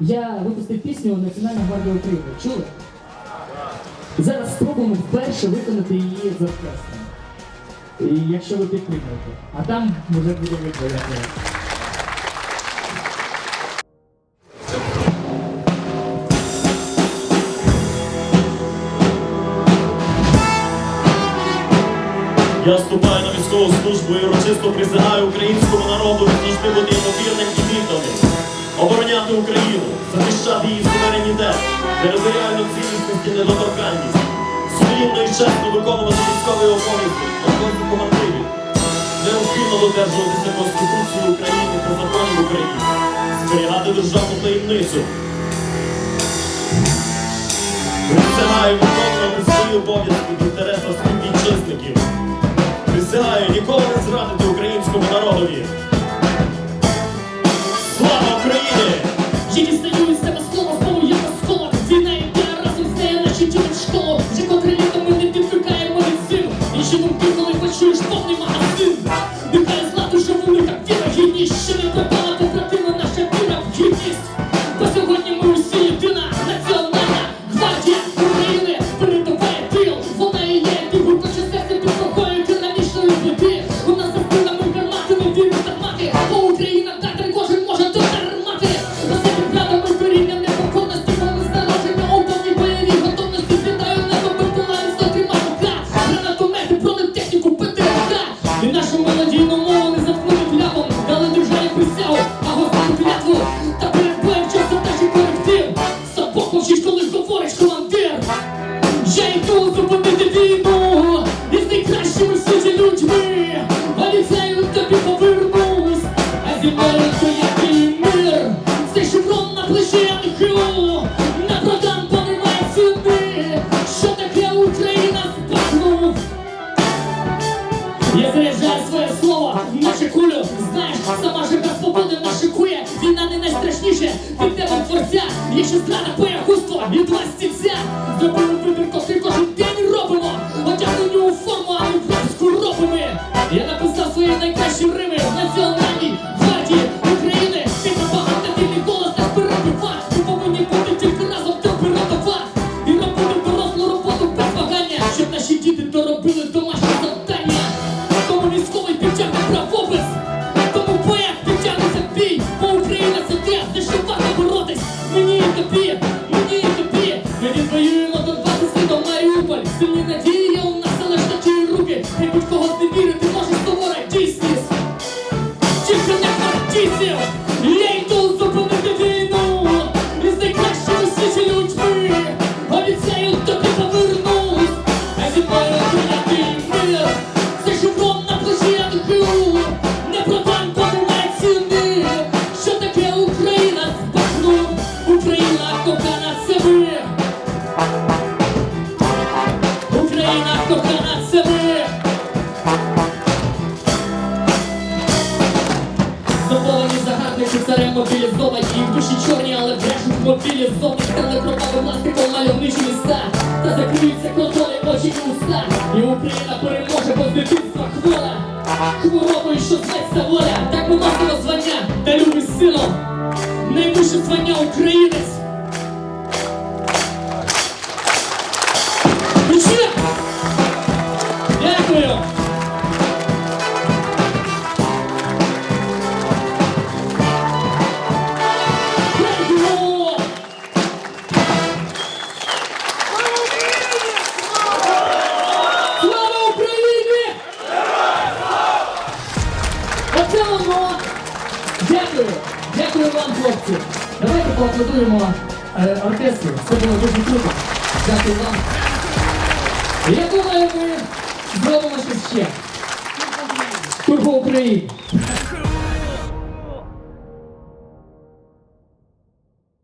я випустив пісню Національна гвардія України. Чули? Зараз спробуємо вперше виконати її з оркестром. І якщо ви підтримуєте. А там вже буде видно. Я вступаю на військову службу і урочисто присягаю українському народу завжди бути ймовірним. Обороняти Україну, захищати її суверенітет, територіальну цілісність і недоторканність, сумлінно і чесно виконувати військовий обов'язок, обов'язок командирів, неухильно додержуватися Конституції України та законів України, зберігати державну таємницю. Присягаю виконувати свої обов'язки sorry, but you stop in my shoes. Зупинити війну із найкращими в світі людьми. Обіцяю тобі повернусь, а зі мною твоя мир. Цей шеврон на плечі я не хилу, не продам. Що таке Україна спахнув? Я заряджаю своє слово, наче кулю Знаєш, сама жива свободи нас шикує Війна не найстрашніше тебе творця Є ще зрада, боягузтво і два Yeah. Чорні, але брешуть мобілізовані Стали пропали пластиком мальовничі міста Та закриються контролі очі і уста І Україна переможе, бо з дитинства хвора Хворобою, що зветься воля Так ми носимо звання та любий сином Найвище звання українець вам, хлопці! Давайте поаплодуємо е, оркестру. Це було дуже круто. Дякую вам. Я думаю, ми зробимо щось ще. Турбо Україні!